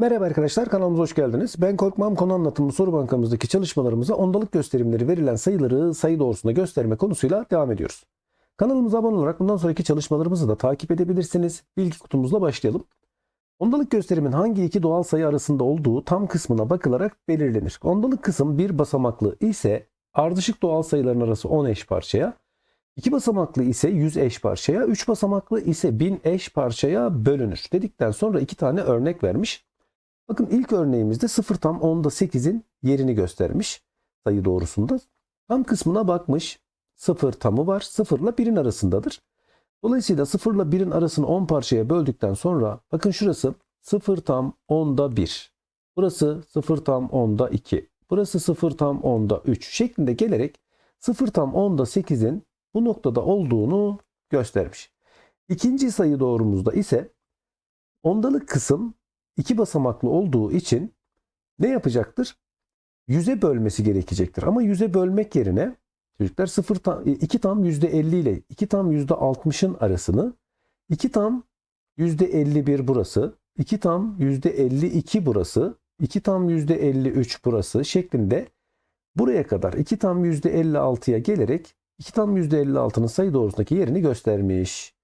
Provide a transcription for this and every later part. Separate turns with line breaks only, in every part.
Merhaba arkadaşlar kanalımıza hoş geldiniz. Ben Korkmam konu anlatımı soru bankamızdaki çalışmalarımıza ondalık gösterimleri verilen sayıları sayı doğrusunda gösterme konusuyla devam ediyoruz. Kanalımıza abone olarak bundan sonraki çalışmalarımızı da takip edebilirsiniz. Bilgi kutumuzla başlayalım. Ondalık gösterimin hangi iki doğal sayı arasında olduğu tam kısmına bakılarak belirlenir. Ondalık kısım bir basamaklı ise ardışık doğal sayıların arası 10 eş parçaya, iki basamaklı ise 100 eş parçaya, 3 basamaklı ise 1000 eş parçaya bölünür. Dedikten sonra iki tane örnek vermiş. Bakın ilk örneğimizde 0 tam 10'da 8'in yerini göstermiş sayı doğrusunda. Tam kısmına bakmış. 0 tamı var. 0 ile 1'in arasındadır. Dolayısıyla 0 ile 1'in arasını 10 parçaya böldükten sonra bakın şurası 0 tam 10'da 1. Burası 0 tam 10'da 2. Burası 0 tam 10'da 3 şeklinde gelerek 0 tam 10'da 8'in bu noktada olduğunu göstermiş. İkinci sayı doğrumuzda ise ondalık kısım iki basamaklı olduğu için ne yapacaktır? Yüze bölmesi gerekecektir. Ama yüze bölmek yerine çocuklar 0 tam, 2 tam %50 ile 2 tam %60'ın arasını 2 tam %51 burası, 2 tam %52 burası, 2 tam %53 burası şeklinde buraya kadar 2 tam %56'ya gelerek 2 tam %56'nın sayı doğrusundaki yerini göstermiş.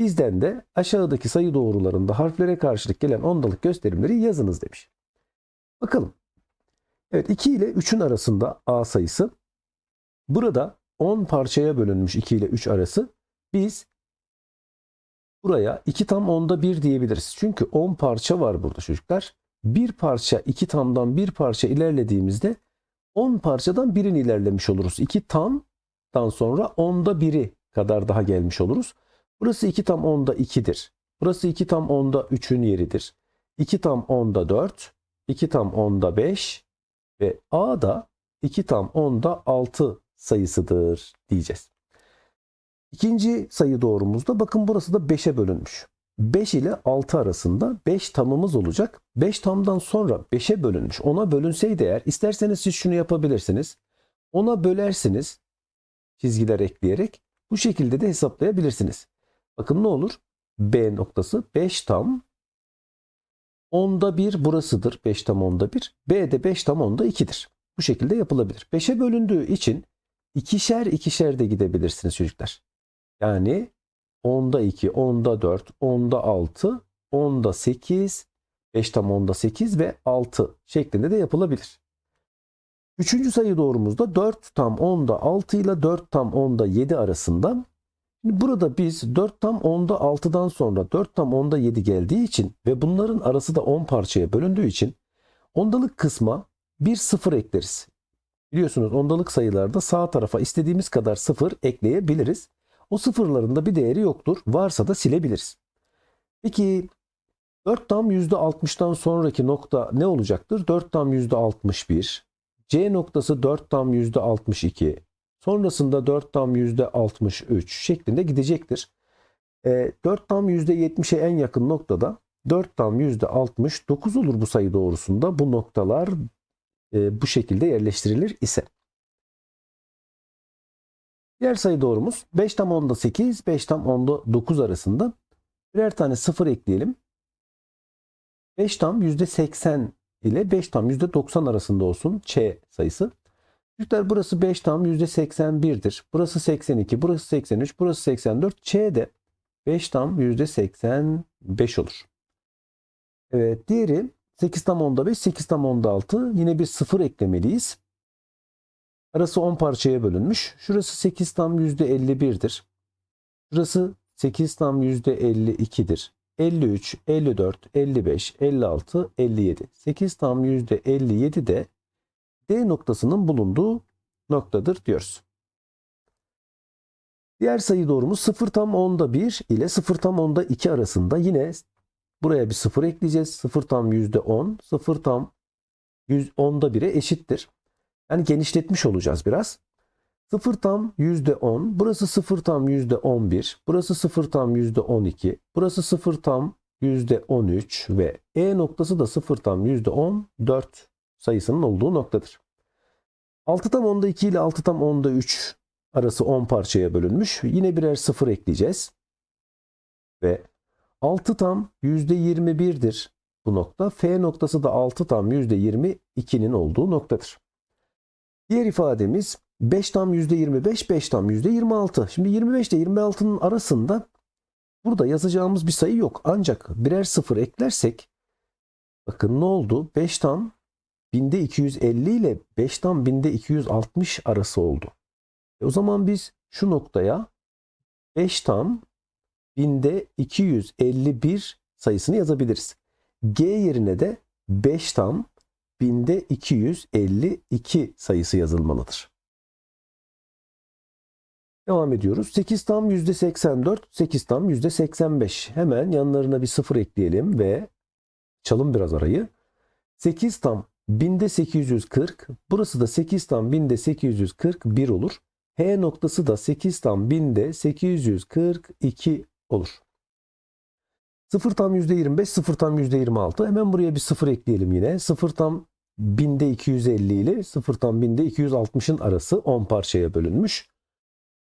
Bizden de aşağıdaki sayı doğrularında harflere karşılık gelen ondalık gösterimleri yazınız demiş. Bakalım. Evet 2 ile 3'ün arasında A sayısı. Burada 10 parçaya bölünmüş 2 ile 3 arası. Biz buraya 2 tam 10'da 1 diyebiliriz. Çünkü 10 parça var burada çocuklar. Bir parça 2 tamdan bir parça ilerlediğimizde 10 parçadan birini ilerlemiş oluruz. 2 tamdan sonra 10'da 1'i kadar daha gelmiş oluruz. Burası 2 tam 10'da 2'dir. Burası 2 tam 10'da 3'ün yeridir. 2 tam 10'da 4, 2 tam 10'da 5 ve A da 2 tam 10'da 6 sayısıdır diyeceğiz. İkinci sayı doğrumuzda bakın burası da 5'e bölünmüş. 5 ile 6 arasında 5 tamımız olacak. 5 tamdan sonra 5'e bölünmüş. 10'a bölünseydi eğer isterseniz siz şunu yapabilirsiniz. 10'a bölersiniz çizgiler ekleyerek. Bu şekilde de hesaplayabilirsiniz. Bakın ne olur? B noktası 5 tam 10'da 1 burasıdır. 5 tam 10'da 1. B de 5 tam 10'da 2'dir. Bu şekilde yapılabilir. 5'e bölündüğü için ikişer ikişer de gidebilirsiniz çocuklar. Yani 10'da 2, 10'da 4, 10'da 6, 10'da 8, 5 tam 10'da 8 ve 6 şeklinde de yapılabilir. Üçüncü sayı doğrumuzda 4 tam 10'da 6 ile 4 tam 10'da 7 arasında burada biz 4 tam 10'da 6'dan sonra 4 tam 10'da 7 geldiği için ve bunların arası da 10 parçaya bölündüğü için ondalık kısma bir sıfır ekleriz. Biliyorsunuz ondalık sayılarda sağ tarafa istediğimiz kadar sıfır ekleyebiliriz. O sıfırların da bir değeri yoktur. Varsa da silebiliriz. Peki 4 tam %60'dan sonraki nokta ne olacaktır? 4 tam %61. C noktası 4 tam %62. Sonrasında 4 tam %63 şeklinde gidecektir. E, 4 tam %70'e en yakın noktada 4 tam %69 olur bu sayı doğrusunda. Bu noktalar e, bu şekilde yerleştirilir ise. Diğer sayı doğrumuz 5 tam 10'da 8, 5 tam 10'da 9 arasında. Birer tane sıfır ekleyelim. 5 tam %80 ile 5 tam %90 arasında olsun Ç sayısı. Çocuklar burası 5 tam %81'dir. Burası 82, burası 83, burası 84. Ç de 5 tam %85 olur. Evet diğeri 8 tam 10'da 5, 8 tam 10'da 6. Yine bir sıfır eklemeliyiz. Arası 10 parçaya bölünmüş. Şurası 8 tam %51'dir. Şurası 8 tam %52'dir. 53, 54, 55, 56, 57. 8 tam %57 de D noktasının bulunduğu noktadır diyoruz. Diğer sayı doğrumuz 0 tam 10'da 1 ile 0 tam 10'da 2 arasında yine buraya bir 0 ekleyeceğiz. 0 tam %10, 0 tam 10'da 1'e eşittir. Yani genişletmiş olacağız biraz. 0 tam %10, burası 0 tam %11, burası 0 tam %12, burası 0 tam %13 ve E noktası da 0 tam %14 sayısının olduğu noktadır. 6 tam 10'da 2 ile 6 tam 10'da 3 arası 10 parçaya bölünmüş. Yine birer sıfır ekleyeceğiz. Ve 6 tam %21'dir. bu nokta. F noktası da 6 tam %22'nin olduğu noktadır. Diğer ifademiz 5 tam %25, 5 tam %26. Şimdi 25 ile 26'nın arasında burada yazacağımız bir sayı yok. Ancak birer sıfır eklersek bakın ne oldu? 5 tam binde 250 ile 5 tam binde 260 arası oldu. E o zaman biz şu noktaya 5 tam binde 251 sayısını yazabiliriz. G yerine de 5 tam binde 252 sayısı yazılmalıdır. Devam ediyoruz. 8 tam %84, 8 tam %85. Hemen yanlarına bir sıfır ekleyelim ve çalım biraz arayı. 8 tam binde 840, burası da 8 tam binde 841 olur. H noktası da 8 tam binde 842 olur. 0 tam %25, 0 tam %26. Hemen buraya bir sıfır ekleyelim yine. 0 tam binde 250 ile 0 tam binde 260'ın arası 10 parçaya bölünmüş.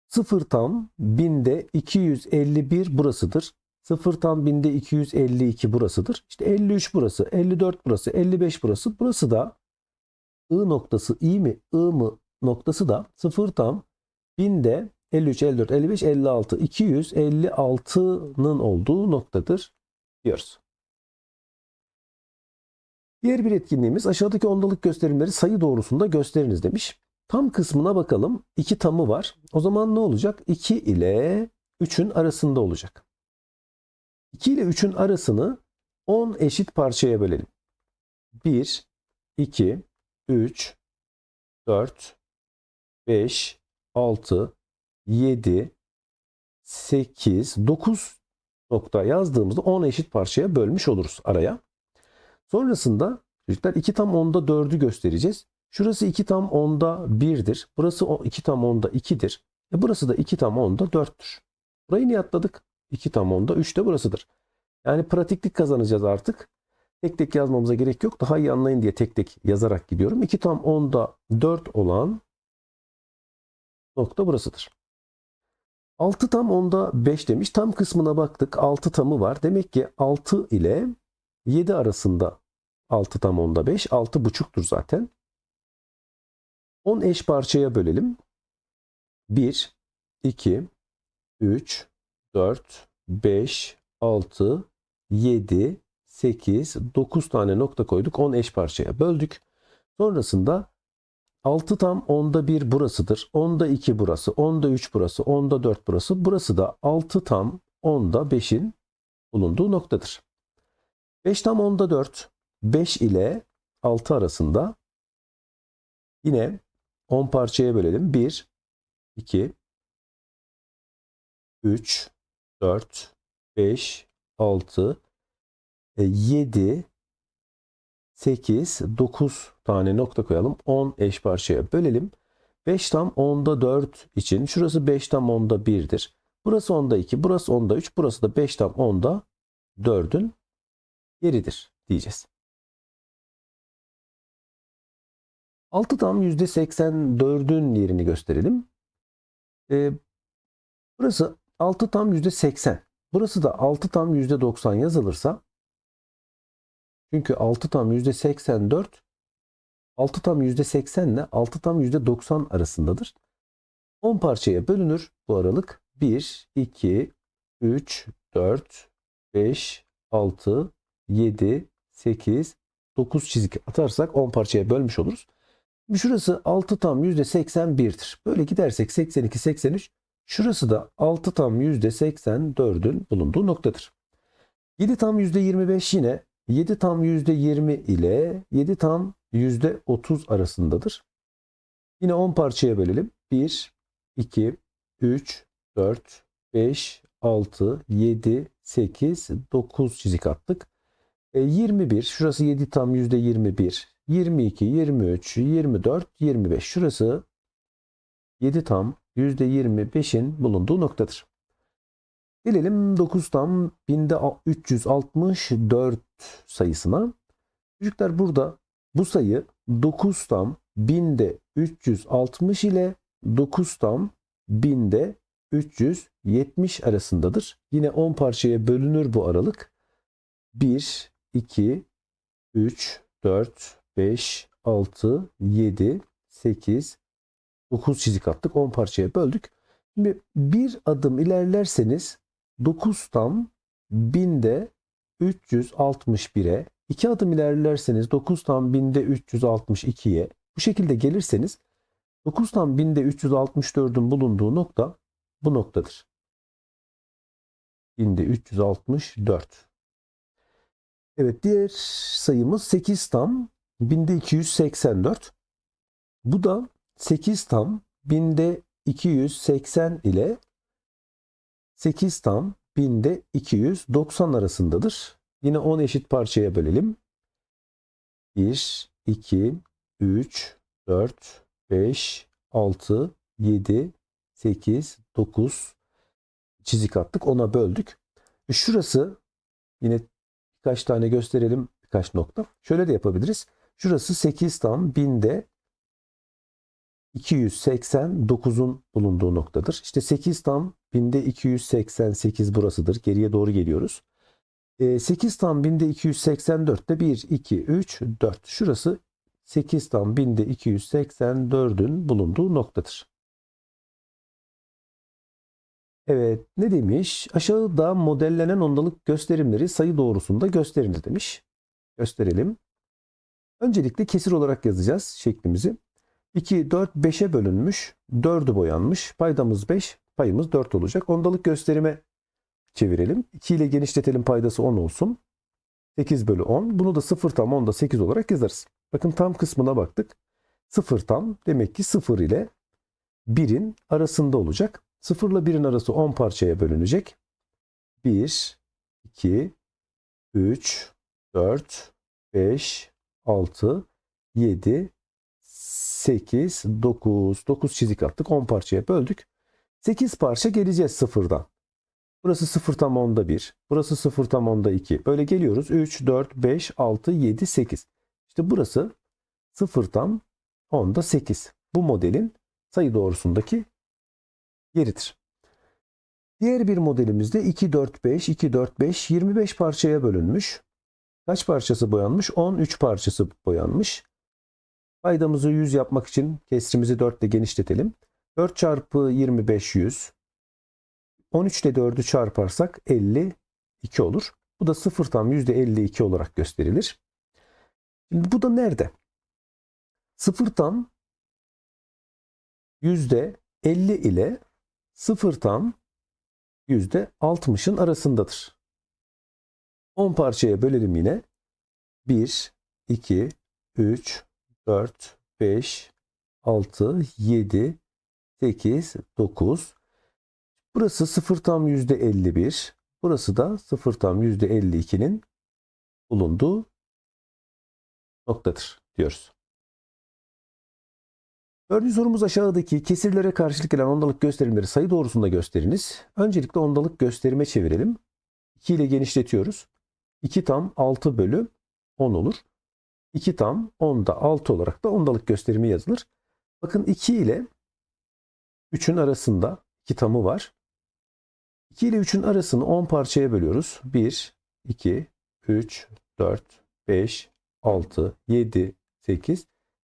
0 tam binde 251 burasıdır. 0 tam binde 252 burasıdır. İşte 53 burası, 54 burası, 55 burası. Burası da I noktası I mi, I mı noktası da 0 tam binde 53, 54, 55, 56, 256'nın olduğu noktadır diyoruz. Diğer bir etkinliğimiz aşağıdaki ondalık gösterimleri sayı doğrusunda gösteriniz demiş. Tam kısmına bakalım. 2 tamı var. O zaman ne olacak? 2 ile 3'ün arasında olacak. 2 ile 3'ün arasını 10 eşit parçaya bölelim. 1, 2, 3, 4, 5, 6, 7, 8, 9 nokta yazdığımızda 10 eşit parçaya bölmüş oluruz araya. Sonrasında çocuklar 2 tam 10'da 4'ü göstereceğiz. Şurası 2 tam 10'da 1'dir. Burası 2 tam 10'da 2'dir. E burası da 2 tam 10'da 4'tür. Burayı niye atladık? 2 tam 10'da 3 de burasıdır. Yani pratiklik kazanacağız artık. Tek tek yazmamıza gerek yok. Daha iyi anlayın diye tek tek yazarak gidiyorum. 2 tam 10'da 4 olan nokta burasıdır. 6 tam 10'da 5 demiş. Tam kısmına baktık. 6 tamı var. Demek ki 6 ile 7 arasında 6 tam 10'da 5. 6 buçuktur zaten. 10 eş parçaya bölelim. 1, 2, 3, 4, 5, 6, 7, 8, 9 tane nokta koyduk. 10 eş parçaya böldük. Sonrasında 6 tam 10'da 1 burasıdır. 10'da 2 burası. 10'da 3 burası. 10'da 4 burası. Burası da 6 tam 10'da 5'in bulunduğu noktadır. 5 tam 10'da 4. 5 ile 6 arasında yine 10 parçaya bölelim. 1, 2, 3, 4, 5, 6, 7, 8, 9 tane nokta koyalım. 10 eş parçaya bölelim. 5 tam 10'da 4 için şurası 5 tam 10'da 1'dir. Burası 10'da 2, burası 10'da 3, burası da 5 tam 10'da 4'ün yeridir diyeceğiz. 6 tam %84'ün yerini gösterelim. Ee, burası 6 tam %80. Burası da 6 tam %90 yazılırsa çünkü 6 tam %84 6 tam %80 ile 6 tam %90 arasındadır. 10 parçaya bölünür bu aralık. 1, 2, 3, 4, 5, 6, 7, 8, 9 çizik atarsak 10 parçaya bölmüş oluruz. Şurası 6 tam %81'dir. Böyle gidersek 82, 83. Şurası da 6 tam %84'ün bulunduğu noktadır. 7 tam %25 yine 7 tam %20 ile 7 tam %30 arasındadır. Yine 10 parçaya bölelim. 1, 2, 3, 4, 5, 6, 7, 8, 9 çizik attık. E, 21, şurası 7 tam %21, 22, 23, 24, 25. Şurası 7 tam %25'in bulunduğu noktadır. Gelelim 9 tam binde 364 sayısına. Çocuklar burada bu sayı 9 tam binde 360 ile 9 tam binde 370 arasındadır. Yine 10 parçaya bölünür bu aralık. 1, 2, 3, 4, 5, 6, 7, 8, 9 çizik attık. 10 parçaya böldük. Şimdi bir adım ilerlerseniz 9 tam binde 361'e, iki adım ilerlerseniz 9 tam binde 362'ye, bu şekilde gelirseniz 9 tam binde 364'ün bulunduğu nokta bu noktadır. Binde 364. Evet diğer sayımız 8 tam binde 284. Bu da 8 tam binde 280 ile 8 tam binde 290 arasındadır. Yine 10 eşit parçaya bölelim. 1, 2, 3, 4, 5, 6, 7, 8, 9 çizik attık. 10'a böldük. E Şurası yine birkaç tane gösterelim birkaç nokta. Şöyle de yapabiliriz. Şurası 8 tam binde 289'un bulunduğu noktadır. İşte 8 tam binde 288 burasıdır. Geriye doğru geliyoruz. E, 8 tam binde 284 de 1, 2, 3, 4. Şurası 8 tam binde 284'ün bulunduğu noktadır. Evet ne demiş? Aşağıda modellenen ondalık gösterimleri sayı doğrusunda gösteriniz demiş. Gösterelim. Öncelikle kesir olarak yazacağız şeklimizi. 2, 4, 5'e bölünmüş. 4'ü boyanmış. Paydamız 5, payımız 4 olacak. Ondalık gösterime çevirelim. 2 ile genişletelim paydası 10 olsun. 8 bölü 10. Bunu da 0 tam 10 da 8 olarak yazarız. Bakın tam kısmına baktık. 0 tam demek ki 0 ile 1'in arasında olacak. 0 ile 1'in arası 10 parçaya bölünecek. 1, 2, 3, 4, 5, 6, 7, 8, 9. 9 çizik attık. 10 parçaya böldük. 8 parça geleceğiz sıfırdan. Burası 0 tam onda 1. Burası 0 tam onda 2. Böyle geliyoruz. 3, 4, 5, 6, 7, 8. İşte burası 0 tam onda 8. Bu modelin sayı doğrusundaki yeridir. Diğer bir modelimizde 2, 4, 5, 2, 4, 5, 25 parçaya bölünmüş. Kaç parçası boyanmış? 13 parçası boyanmış. Paydamızı 100 yapmak için kesrimizi 4 ile genişletelim. 4 çarpı 25 100. 13 ile 4'ü çarparsak 52 olur. Bu da 0 tam %52 olarak gösterilir. Şimdi bu da nerede? 0 tam %50 ile 0 tam %60'ın arasındadır. 10 parçaya bölelim yine. 1, 2, 3, 4, 5, 6, 7, 8, 9. Burası 0 tam %51. Burası da 0 tam %52'nin bulunduğu noktadır diyoruz. Dördüncü sorumuz aşağıdaki kesirlere karşılık gelen ondalık gösterimleri sayı doğrusunda gösteriniz. Öncelikle ondalık gösterime çevirelim. 2 ile genişletiyoruz. 2 tam 6 bölü 10 olur. 2 tam 10'da 6 olarak da ondalık gösterimi yazılır. Bakın 2 ile 3'ün arasında 2 tamı var. 2 ile 3'ün arasını 10 parçaya bölüyoruz. 1, 2, 3, 4, 5, 6, 7, 8,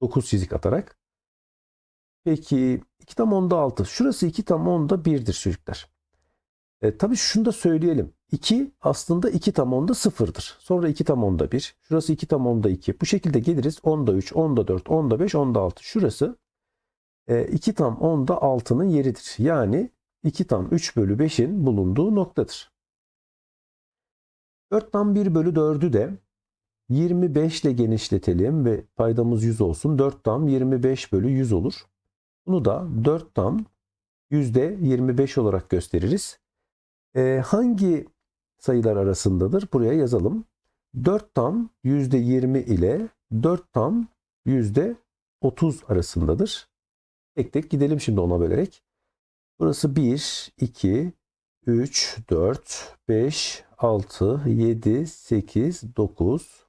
9 çizik atarak. Peki 2 tam 10'da 6. Şurası 2 tam 10'da 1'dir çocuklar. E, tabii şunu da söyleyelim. 2 aslında 2 tam 10'da 0'dır. Sonra 2 tam 10'da 1. Şurası 2 tam 10'da 2. Bu şekilde geliriz. 10'da 3, 10'da 4, 10'da 5, 10'da 6. Şurası e, 2 tam 10'da 6'nın yeridir. Yani 2 tam 3 bölü 5'in bulunduğu noktadır. 4 tam 1 bölü 4'ü de 25 ile genişletelim ve paydamız 100 olsun. 4 tam 25 bölü 100 olur. Bunu da 4 tam %25 olarak gösteririz. Ee, hangi sayılar arasındadır? Buraya yazalım. 4 tam %20 ile 4 tam %30 arasındadır. Tek tek gidelim şimdi ona bölerek. Burası 1, 2, 3, 4, 5, 6, 7, 8, 9.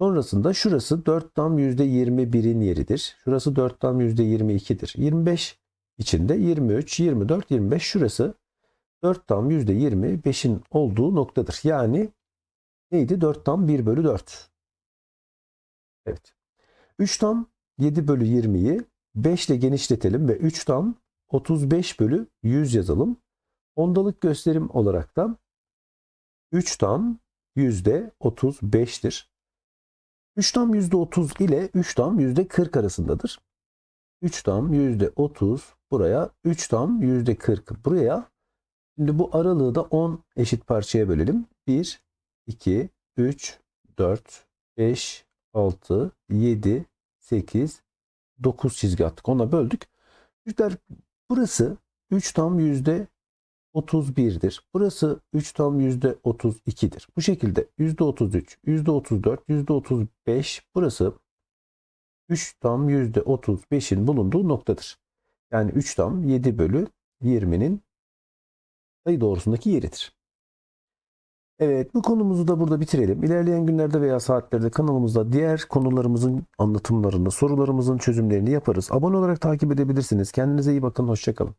Sonrasında şurası 4 tam %21'in yeridir. Şurası 4 tam %22'dir. 25 içinde 23, 24, 25 şurası 4 tam %25'in olduğu noktadır. Yani neydi? 4 tam 1 bölü 4. Evet. 3 tam 7 bölü 20'yi 5 ile genişletelim ve 3 tam 35 bölü 100 yazalım. Ondalık gösterim olarak da 3 tam yüzde 35'tir. 3 tam yüzde 30 ile 3 tam yüzde 40 arasındadır. 3 tam yüzde 30 buraya, 3 tam yüzde 40 buraya. Şimdi bu aralığı da 10 eşit parçaya bölelim. 1, 2, 3, 4, 5, 6, 7, 8, 9 çizgi attık. Ona böldük. Çocuklar burası 3 tam yüzde 31'dir. Burası 3 tam yüzde 32'dir. Bu şekilde yüzde 33, yüzde 34, yüzde 35 burası 3 tam yüzde 35'in bulunduğu noktadır. Yani 3 tam 7 bölü 20'nin sayı doğrusundaki yeridir. Evet bu konumuzu da burada bitirelim. İlerleyen günlerde veya saatlerde kanalımızda diğer konularımızın anlatımlarını, sorularımızın çözümlerini yaparız. Abone olarak takip edebilirsiniz. Kendinize iyi bakın. Hoşçakalın.